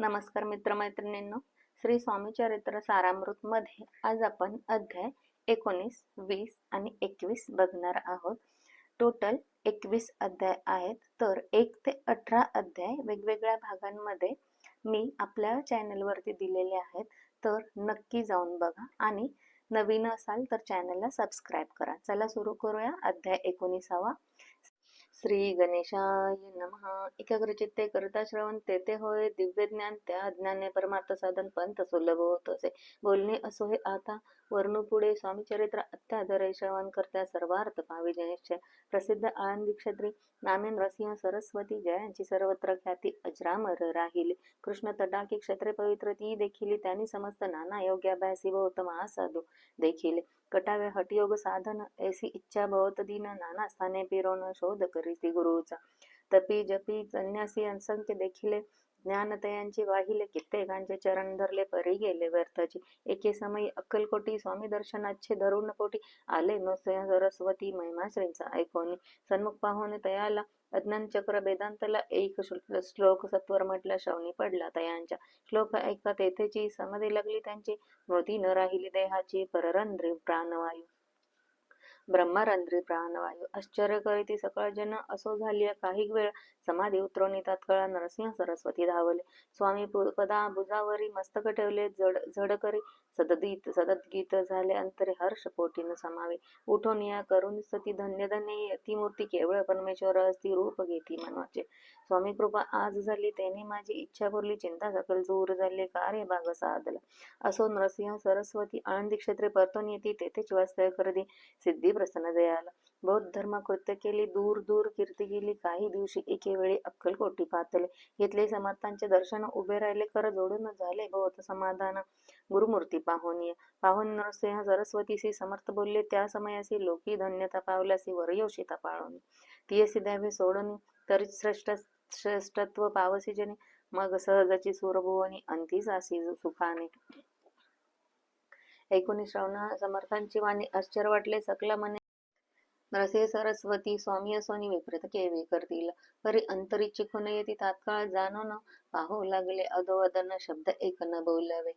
नमस्कार मित्रमैत्रिणींनो श्री स्वामी चरित्र सारामृतमध्ये आज आपण अध्याय एकोणीस वीस आणि एकवीस बघणार आहोत. टोटल एकवीस अध्याय आहेत. तर एक ते अठरा अध्याय वेगवेगळ्या भागांमध्ये मी आपल्या चॅनलवरती दिलेले आहेत. तर नक्की जाऊन बघा आणि नवीन असाल तर चॅनलला सबस्क्राईब करा. चला सुरू करूया अध्याय एकोणीसावा. श्री गणेशाय नमः। एकाग्रचित्ते करता श्रवण तेथे होय दिव्य ज्ञान त्या अज्ञाने परमार्थ साधन पंथ सुलभ होत असे. बोलणे असो हे आता वर्णू पुढे स्वामी चरित्र अत्यादरे श्रवण करता सर्वार्थ पावी जनिश्चय प्रसिद्ध आळंदी क्षत्री नामे नरसिंह सरस्वती जयांची सर्वत्र ख्याती अजरामर राहील. कृष्ण तडाकी क्षत्रे पवित्र ती देखील त्यांनी समस्त नाना योग्य अभ्यासी व उत्तम साधू देखील. कटावे हटयोग साधन ऐसी इच्छा भवत दिन नाना स्थाने फिरवून शोध करीती गुरुचा. तपी जपी संन्यासी असंख्य देखिले ज्ञानतयांची वाहिले कित्येकांचे चरण धरले परी गेले व्यर्थाची. एके समयी अक्कलकोटी स्वामी दर्शनाचे धरून कोटी आले. न सरस्वती महिमा श्रींचा ऐकोनी. सन्मुख पाहून तयाला अज्ञान चक्र वेदांतला एक श्लोक सत्वर म्हटला शवनी पडला तयांच्या. श्लोक ऐकता तेथेची समधी लागली त्यांची. स्मृती न राहिली देहाची पररंध्री प्राणवायू. ब्रह्मरंध्री प्राणवायू. आश्चर्य करीती सकळ जन असो झाली काही वेळ समाधी उतरवणी तात्काळ नरसिंह सरस्वती धावले. स्वामी पु- पदा भुजावरी मस्तक ठेवले. जड झड करी सदगीत सदगीत झाले. अंतरे हर्ष पोटीन समावे. उठून या करून सती धन्य धन्य. ती मूर्ती केवळ परमेश्वर असती रूप घेती मनाचे. स्वामी कृपा आज झाली. त्याने माझी इच्छा पुरली. चिंता सकल दूर झाले. कार्य भाग साधला. असो नरसिंह सरस्वती. आनंदी क्षेत्रे परतून येती. तेथेच वास्तव्य करती. सिद्धी प्रसन्न दयाला. बौद्ध धर्म कृत्य केली दूर दूर कीर्ती गेली काही दिवशी एके वेळी अक्कलकोटी पातले. घेतले समर्थांचे दर्शन उभे राहिले कर जोडून झाले बहुत समाधान. गुरुमूर्ती पाहुनी ये पाहून नरसिंह सरस्वतीशी समर्थ बोलले त्या समयासी लोकी धन्यता पावल्यासी वरयोषिता पाळवणी तियसी द्यावे सोडून तरी श्रेष्ठ श्रेष्ठत्व पावसी जने. मग सहजाची सुरभुवनी अंतीसासी सुखाने. ऐकून श्रवण समर्थांची वाणी आश्चर्य वाटले. सकला मने रसे सरस्वती स्वामी असोनी विपरीत केवी करतील. परी अंतरी चिखून येती तात्काळ जाणून पाहू लागले अधोवदन. शब्द एक न बोलावे.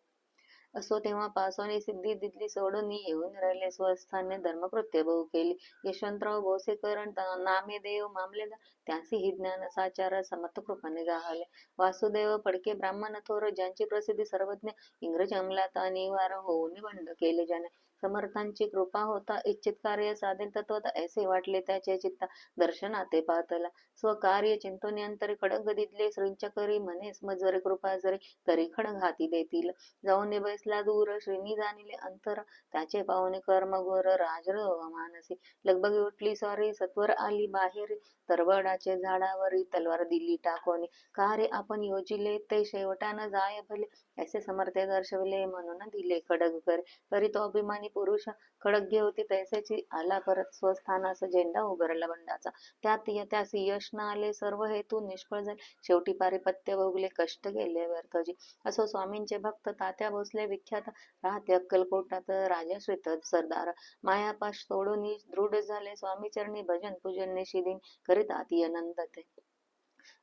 असो तेव्हा पासवाने सिद्धी दिदली सोडून येऊन राहिले. स्वस्थाने धर्मकृत्य बहु केली. यशवंतराव भोसेकर नामे देव मामले त्यासी ही ज्ञान साचार समर्थ कृपाने जाहले वासुदेव फडके ब्राह्मण थोर ज्यांची प्रसिद्धी सर्वज्ञ इंग्रज अंमलात अनिवार्य होऊन बंड केले ज्याने. समर्थांची कृपा होता. इच्छित कार्य साधेल तत्वत ऐसे वाटले त्याचे चित्ता दर्शनाते पातला. स्वकार्य चिंतने अंतरे खडग दिदले. श्रींच्या करी म्हणेस मजरे कृपा जरी तरी खडग हाती देतील. जाऊन बैसला दूर श्रीनी जाणिले अंतर. त्याचे पाहुणे कर्म घोर राजर मानसी. लगबग उठली सॉरी सत्वर आली बाहेर. तरवडाचे झाडावरी तलवार दिली टाकोनी. कार्य आपण योजिले ते शेवटानं जाय भले. ऐसे समर्थे दर्शविले म्हणून दिले खडग करे. तरी तो अभिमानी पुरुष खडग्य होती तैसेची आला परत स्वस्थानास झेंडा उभारला बंडाचा. त्यात त्यास यश न आले सर्व हेतू निष्फळ झाले. शेवटी पारिपत्य भोगले कष्ट गेले व्यर्थजी. असो स्वामींचे भक्त तात्या भोसले विख्यात राहते अक्कलकोटात राजा श्रीत सरदार. मायापाश सोडून दृढ झाले स्वामी चरणी भजन पूजन निशिदिन करीत आती अनंत ते.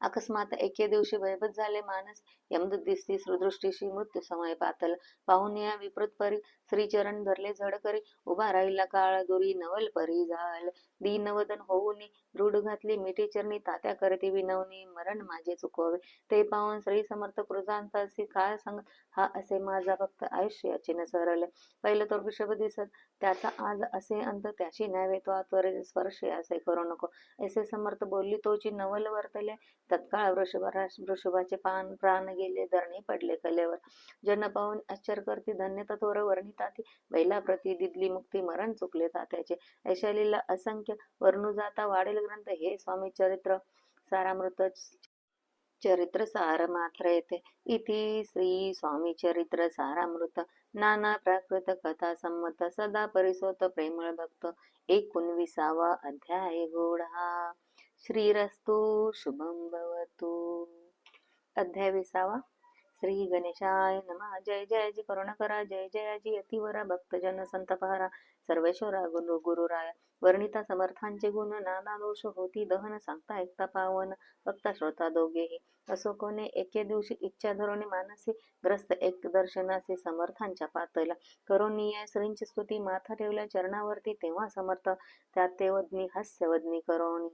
अकस्मात एके दिवशी भयभत झाले मानस यमुद दिसती सुदृष्टीशी मृत्यू समय पातल पाहून या विपृत परी श्रीचरण धरले झड करी उभा राहिला काळ दुरी नवल परी झाल. दीनवदन होऊन दृढ घातली मिठी चरणी तात्या करती विनवणी मरण माझे चुकवे. ते पाहून श्री समर्थ कृतांतासी काय सांग हा असे माझा भक्त आयुष्याचे न सरले पहिलं तो वृषभ दिसत त्याचा आज असे अंत त्याची न्यावे तो आत्वरे स्पर्श असे करू नको. असे समर्थ बोलली तोची नवल वर्तले. तत्काळ वृषभ वृषभाचे पान प्राण गेले धरणी पडले कलेवर. जन पाहून आश्चर्य करती धन्यता थोर वर्णिताती बैला प्रती दिदली मुक्ती मरण चुकले तात्याचे. ऐशालीला असंख्य वर्णू जाता वाढेल ग्रंथ. हे स्वामी चरित्र सारामृत चरित्र सार मात्र येते. इति श्री स्वामी चरित्र सारामृत. नाना प्राकृत कथा संमत. सदा परिसोत प्रेमळ भक्त. एकोणविसावा अध्याय गोडा श्रीरस्तु शुभम भवतु. अध्याय विसावा. श्री गणेशाय नम. जय जयाजी करुणाकरा. जय जयाजी अतिवरा. भक्तजन संतपहारा सर्वेश्वरा गुरु गुरुराया. वर्णिता समर्थांचे गुण. नाना दोष होती. दहन सांगता ऐकता पावन. भक्ता श्रोता दोघेही. असो कोणे एके दिवशी इच्छा धरून मानसी ग्रस्त एक दर्शनाचे समर्थांच्या पातळीला. करोनिया श्रींची स्तुती. माथा ठेवल्या चरणावरती तेव्हा समर्थ. त्या ते वदनी हास्य वदनी करोणी.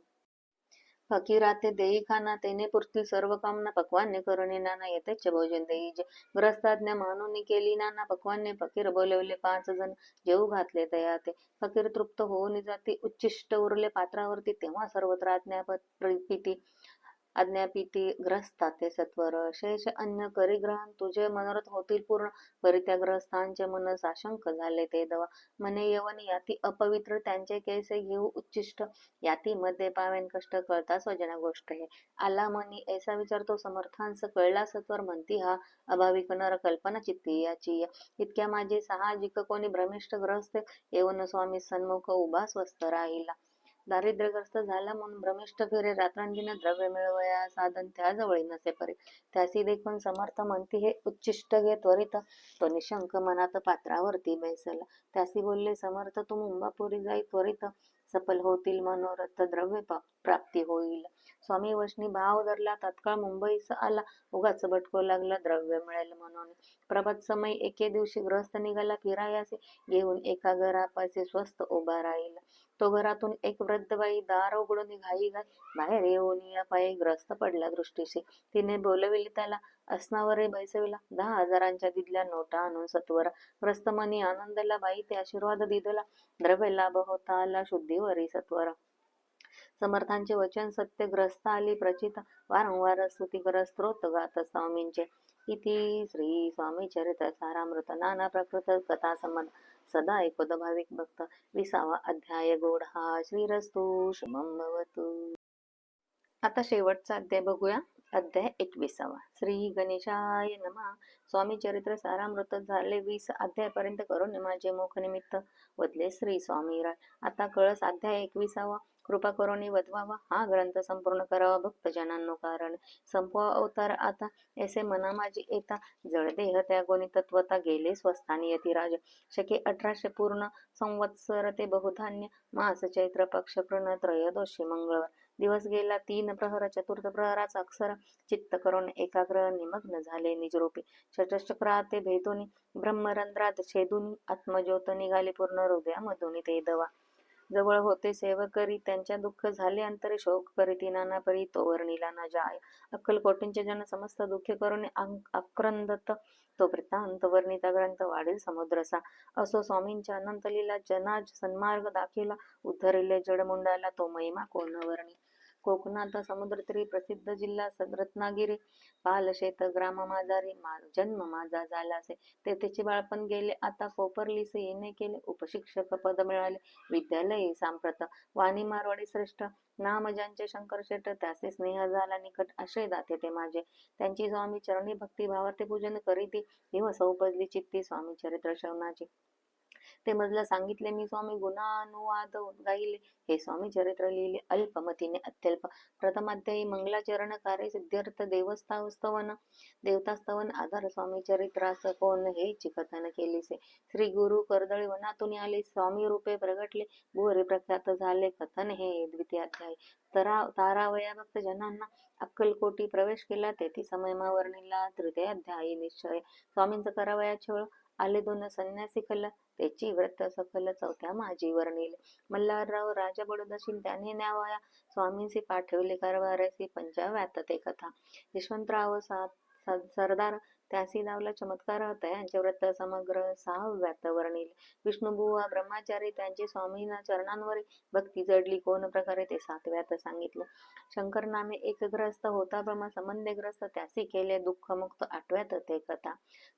फकीरा ते देई खाना तेने पुरती सर्व कामना पक्वान्य करुणे नाना येतेचे भोजन देई जे. ग्रस्ताज्ञा मानून केली नाना पक्वान्य फकीर बोलवले पाच जण. जेऊ घातले तया ते फकीर तृप्त होऊन जाती. उच्चिष्ट उरले पात्रावरती तेव्हा सर्वत्र आज्ञा प्रीती आज्ञापीती ग्रस्ताते सत्वर. शेष अन्य करी ग्रहण तुझे मनोरथ होतील पूर्ण. परित्या त्या ग्रस्तांचे मन साशंक झाले ते दवा. मने यवन याती अपवित्र त्यांचे कैसे घेऊ उच्चिष्ट? याती मध्ये पावेन कष्ट कळता स्वजना गोष्ट हे. आला मनी ऐसा विचारतो समर्थांस कळला सत्वर म्हणती हा अभाविक नर कल्पना चित्ती याची. इतक्या माझे साहजिक कोणी भ्रमिष्ट ग्रस्त? येऊन स्वामी सन्मुख उभा स्वस्थ राहिला. दारिद्र्यग्रस्त झाला म्हणून भ्रमिष्ठ फिरे रात्रंदिन द्रव्य मिळवया साधन त्या जवळी नसे परी. त्यासी देखून समर्थ म्हणती हे उच्चिष्ट घे त्वरित. तो निशंक मनात पात्रावरती बेसला. त्यासी बोलले समर्थ तू मुंबापुरी जाई त्वरित सफल होतील मनोरथ द्रव्य प्राप्ती होईल. स्वामी वशनी भाव धरला तात्काळ मुंबईस आला. उगाच भटको लागला द्रव्य मिळेल म्हणून. प्रभात समय एके दिवशी ग्रस्त निघाला फिरायासे घेऊन एका घरापासे स्वस्त उभा राहिला. तो घरातून एक वृद्ध बाई दार उघडून घाई घाई बाहेर येऊन या पायी ग्रस्त पडला दृष्टीशी. तिने बोलविले त्याला असनावरे बैसविला. दहा हजारांच्या दिदल्या नोटा आणून सत्वरा. ग्रस्त मनी आनंदला बाई ते आशीर्वाद दिदला. द्रव्य लाभ होता आला शुद्धीवरी सत्वरा. समर्थांचे वचन सत्य ग्रस्त आली. प्रचित वारंवार स्तुती कर गात स्वामींचे. इति श्री स्वामी चरित सारामृत. नाना प्रकृत कथा संबंध सदा ऐकोद भाविक भक्त. विसावा अध्याय गोड. हा श्रीरस्तु शुभम भवतु. आता शेवटचा अध्याय बघूया. अध्याय एकविसावा. श्री गणेशाय नमा. स्वामी चरित्र सारामृत झाले वीस. अध्यायपर्यंत करून माझे मुख निमित्त वदले श्री स्वामी राय आता कळस अध्याय एकविसावा. कृपा करून वधवावा हा ग्रंथ संपूर्ण करावा भक्तजनांनो कारण संपवा अवतार आता. ऐसे मना माझी येता जळदेह त्या गुणी तत्वता गेले स्वस्थानी यतिराज शके अठराशे पूर्ण संवत्सर ते बहुधान्य. मास चैत्र पक्ष प्रण त्रयोदशी मंगळवार. दिवस गेला तीन प्रहर चतुर्थ प्रहराचा अक्षर. चित्त करून एकाग्र निमग्न झाले निजरूपी. षटचक्राते भेदोनी ब्रह्मरंध्रात छेदून. आत्मज्योत निघाले पूर्ण हृदयामधून ते दवा. जवळ होते. सेवकरी त्यांच्या दुःख झाले अंतरे शोक करीती नाना परी तो वर्णिला न जाय अक्कलकोटींचे जन समस्त दुःख करून आक्रंदत. तो वृत्तांत वर्णिता ग्रंथ वाढील समुद्रसा असो स्वामींच्या अनंतलीला जनाज सन्मार्ग दाखिला उद्धरिले जडमुंडाला तो महिमा कोण वर्णी. कोकणात समुद्रतीरी प्रसिद्ध जिल्हा रत्नागिरी पालशेत ग्राम माझारी मा जन्म माझा झाला असे तेथेचे बाळपण गेले आता कोपरली येणे केले उपशिक्षक पद मिळाले विद्यालय सांप्रत. वाणी मारवाडी श्रेष्ठ नाम ज्यांचे शंकर शेठ त्याचे स्नेह झाला निकट आश्रय दाते ते माझे. त्यांची स्वामी चरणी भक्ती भावार्थे पूजन करीती दिवस उपजली चित्ती स्वामी चरित्र श्रवणाची. ते मजला सांगितले मी स्वामी गुणानुवाद गायले. हे स्वामी चरित्र लिहिले. अल्पमतीने अत्यल्प. प्रथमाध्यायी मंगलाचरण कार्य सिद्ध्यर्थ देवस्थावस्तवन. देवतास्तवन आधार स्वामी चरित्रास कोण हे कथन केलेसे. श्री गुरु कर्दळी वनातून आले. स्वामी रूपे प्रगटले. भुवरे प्रख्यात झाले. कथन हे द्वितीय अध्याय. तरा तारावया भक्त जनांना अक्कलकोटी प्रवेश केला. तेथी समयमा वर्णिला. तृतीय अध्यायी निश्चय. स्वामींचा करावया छळ आले दोन संन्यासी कला. त्याची व्रत सखल चौथ्या माझीवर वर्णिले मल्हारराव राजा बडोदशी त्याने न्यावया. स्वामींचे पाठवले कारभारसी पंचाव्यात ते कथा. यशवंतराव सा सरदार त्यासी लावला चमत्कार होता. तयांचे व्रत समग्र सहाव्यात वर्णिले विष्णुबुवा ब्रह्माचारी त्यांचे स्वामींना चरणांवर भक्ती जडली. कोण प्रकारे ते सातव्यात सांगितलं? शंकर नामे एकग्रस्त होता. ब्रह्म संबंधग्रस्त त्यासी केले. दुःख मुक्त आठव्यात ते कथा.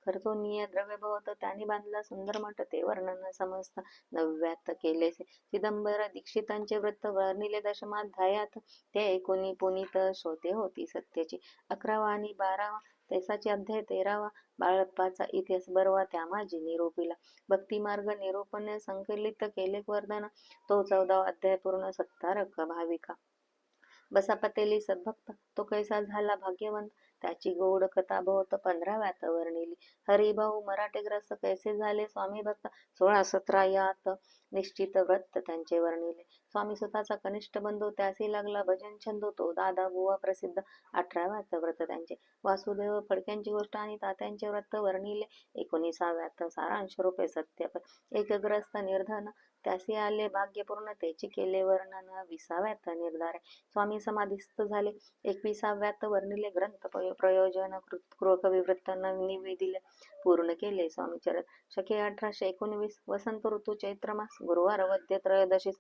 खर्चोनीय द्रव्य भवत त्याने बांधला सुंदर मठ. ते वर्णन समस्त नवव्यात केले. चिदंबर दीक्षितांचे व्रत वर्णिले दशमाध्यायात. ते एकोणी पुनीत श्रोते होती सत्यची. अकरावा आणि बारावा तैसाचे अध्याय तेरावा बाळप्पाचा इतिहास बरवा त्या माझी निरोपीला. भक्तिमार्ग निरूपण संकलित केले वर्धन तो चौदावा अध्याय पूर्ण सत्तारक भाविका. बसा पतेली सद्भक्त. तो कैसा झाला भाग्यवंत? त्याची गोड कथा बहुत पंधराव्यात वर्णिली हरिभाऊ मराठे ग्रस्त कैसे झाले स्वामी भक्त? सोळा सतरा यात निश्चित व्रत त्यांचे वर्णिले. स्वामी स्वतःचा कनिष्ठ बंधू त्यासी लागला भजन छंद तो. दादा बुवा प्रसिद्ध. अठराव्यात व्रत त्यांचे. वासुदेव फडक्यांची गोष्ट आणि तात्यांचे व्रत वर्णिले. एकोणीसाव्यात सारांश रूपे सत्य. एकग्रस्त निर्धन त्यासी आले भाग्यपूर्ण त्याची केले वर्णन विसाव्यात निर्धार. स्वामी समाधिस्थ झाले. एकविसाव्यात वर्णिले ग्रंथ प्रयोजन कृकविवृत्त निवेदिले पूर्ण केले स्वामी चरण शके अठराशे एकोणवीस वसंत ऋतू चैत्र मास गुरुवार वद्य त्रयोदशीस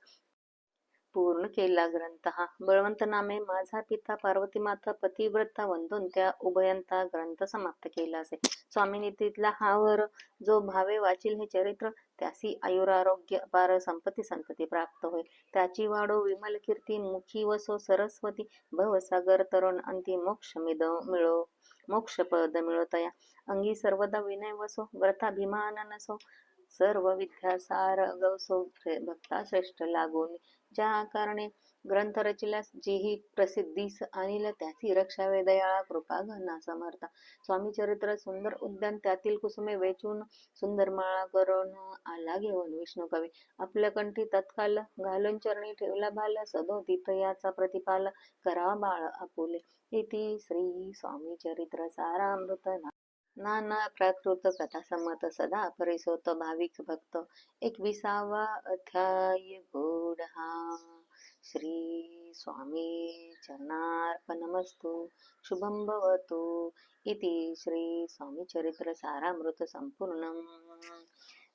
पूर्ण केला ग्रंथ हा. बळवंत नामे माझा पिता पार्वती माता पतिव्रता वंदून त्या उभयंता ग्रंथ समाप्त केला असे. स्वामी नितीतला हा वर जो भावे वाचील हे चरित्र त्यासी आयुरारोग्य अपार संपत्ती संतती प्राप्त होय. त्याची वाढो विमल कीर्ती मुखी वसो सरस्वती भवसागर तरुण अंती मोक्ष मिद मिळो मोक्ष पद मिळवतया अंगी सर्वदा विनय वसो व्रताभिमान नसो सर्व विद्यासार गवसो भक्ता श्रेष्ठ लागून ज्या कारणे ग्रंथ रचिल्यास जेही प्रसिद्धीस आणिल त्याची रक्षा वेदयाळा कृपा घना समर्था. स्वामी चरित्र सुंदर उद्यान त्यातील कुसुमे वेचून सुंदर माळा करून आला घेऊन विष्णू कवी. आपल्या कंठी तत्काल घालून चरणी ठेवला भाल सदो तीथ याचा प्रतिपाल करा बाळ आपुले. इति श्री स्वामी चरित्र सारामृत ना- नाना प्राकृत कथा संमत सदा परिसोत भाविक भक्त. एकविसावा अध्याय गो हा श्री स्वामी चरणार्पणमस्तु। शुभं भवतु। इति श्री स्वामी सारामृत